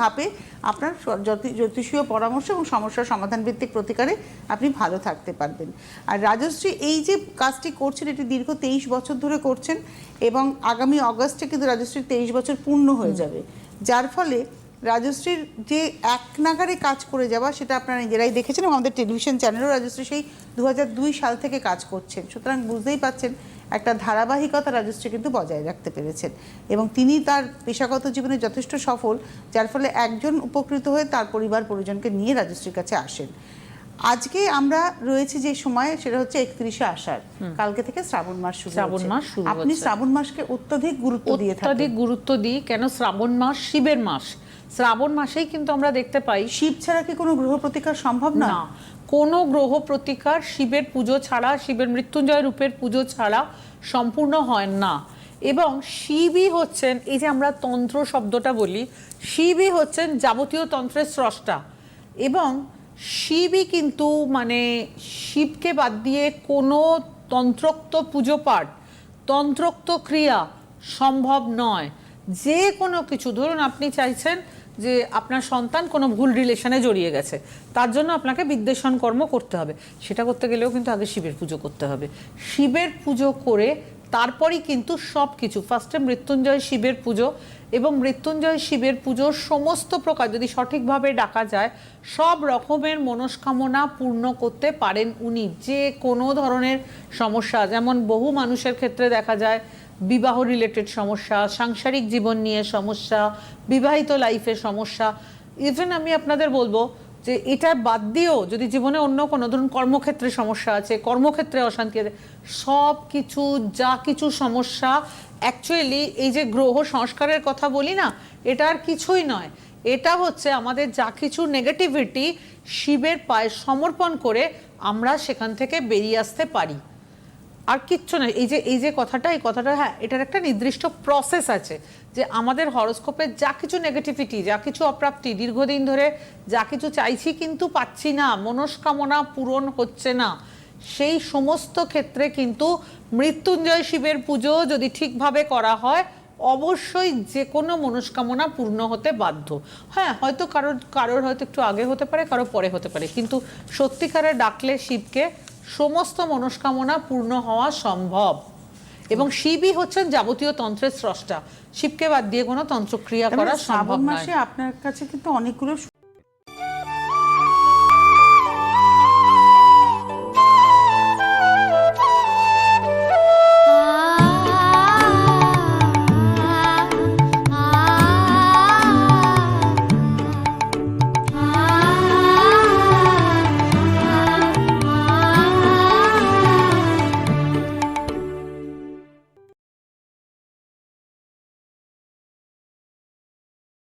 ধাপে আপনার জ্যোতিষীয় পরামর্শ এবং সমস্যার সমাধান ভিত্তিক প্রতিকারে আপনি ভালো থাকতে পারবেন। আর রাজশ্রী, এই যে কাজটি করছেন, এটি দীর্ঘ তেইশ বছর ধরে করছেন এবং আগামী অগস্টে কিন্তু রাজশ্রীর তেইশ বছর পূর্ণ হয়ে যাবে। যার ফলে রাজশ্রীর যে এক নাগারে কাজ করে যাওয়া, সেটা আপনারা নিজেরাই দেখেছেন এবং আমাদের টেলিভিশন চ্যানেলও রাজশ্রী সেই দু হাজার দুই সাল থেকে কাজ করছেন। সুতরাং বুঝতেই পাচ্ছেন একটা ধারাবাহিকতা রাজশ্রী কিন্তু বজায় রাখতে পেরেছেন। এবং তিনি তার পেশাগত জীবনে যথেষ্ট সফল যার ফলে একজন উপকৃত হয়ে তার পরিবার পরিজনকে নিয়ে রাজশ্রীর কাছে আসেন। আজকে আমরা রয়েছে যে সময় সেটা হচ্ছে একত্রিশে আষাঢ়। কালকে থেকে শ্রাবণ মাস শুরু শ্রাবণ মাস শুরু আপনি শ্রাবণ মাসকে অত্যধিক গুরুত্ব দিয়ে অত্যাধিক গুরুত্ব দিই কেন শ্রাবণ মাস শিবের মাস। শ্রাবণ মাসেই কিন্তু আমরা দেখতে পাই শিব ছাড়া কি কোনো গ্রহ প্রতিকার সম্ভব না কোনো গ্রহ প্রতিকার শিবের পুজো ছাড়া শিবের মৃত্যুঞ্জয় রূপের পুজো ছাড়া সম্পূর্ণ হয় না। এবং শিবই হচ্ছেন এই যে আমরা তন্ত্র শব্দটা বলি শিবই হচ্ছেন যাবতীয় তন্ত্রের স্রষ্টা। এবং শিবই কিন্তু মানে শিবকে বাদ দিয়ে কোনো তন্ত্রোক্ত পুজো পাঠ তন্ত্রোক্ত ক্রিয়া সম্ভব নয়। যে কোনো কিছু ধরুন আপনি চাইছেন যে আপনার সন্তান কোনো ভুল রিলেশনে জড়িয়ে গেছে, তার জন্য আপনাকে বিদ্বেষণ কর্ম করতে হবে। সেটা করতে গেলেও কিন্তু আগে শিবের পুজো করতে হবে। শিবের পুজো করে তারপরই কিন্তু সব কিছু ফার্স্টে মৃত্যুঞ্জয় শিবের পুজো এবং মৃত্যুঞ্জয় শিবের পুজোর সমস্ত প্রকার যদি সঠিকভাবে ডাকা যায়, সব রকমের মনস্কামনা পূর্ণ করতে পারেন উনি। যে কোনো ধরনের সমস্যা, যেমন বহু মানুষের ক্ষেত্রে দেখা যায় বিবাহ রিলেটেড সমস্যা, সাংসারিক জীবন নিয়ে সমস্যা, বিবাহিত লাইফের সমস্যা। ইভেন আমি আপনাদের বলব যে এটা বাদ দিয়েও যদি জীবনে অন্য কোনো ধরুন কর্মক্ষেত্রে সমস্যা আছে, কর্মক্ষেত্রে অশান্তি আছে সব কিছু যা কিছু সমস্যা অ্যাকচুয়ালি এই যে গ্রহ সংস্কারের কথা বলি না, এটা আর কিছুই নয়। এটা হচ্ছে আমাদের যা কিছু নেগেটিভিটি শিবের পায়ে সমর্পণ করে আমরা সেখান থেকে বেরিয়ে আসতে পারি। আর কিচ্ছু না এই যে এই যে কথাটা, এই কথাটা হ্যাঁ এটার একটা নির্দিষ্ট প্রসেস আছে যে আমাদের হরস্কোপে যা কিছু নেগেটিভিটি যা কিছু অপ্রাপ্তি, দীর্ঘদিন ধরে যা কিছু চাইছি কিন্তু পাচ্ছি না, মনস্কামনা পূরণ হচ্ছে না, সেই সমস্ত ক্ষেত্রে কিন্তু মৃত্যুঞ্জয় শিবের পুজো যদি ঠিকভাবে করা হয়, অবশ্যই যে কোনো মনস্কামনা পূর্ণ হতে বাধ্য। হ্যাঁ হয়তো কারোর কারোর হয়তো একটু আগে হতে পারে কারও পরে হতে পারে, কিন্তু সত্যিকারে ডাকলে শিবকে সমস্ত মনস্কামনা পূর্ণ হওয়া সম্ভব। এবং শিবই হচ্ছেন যাবতীয় তন্ত্রের স্রষ্টা। শিবকে বাদ দিয়ে কোনো তন্ত্রক্রিয়া করা মানে সম্ভব শ্রাবণ নয়। মাসে আপনার কাছে কিন্তু অনেকগুলো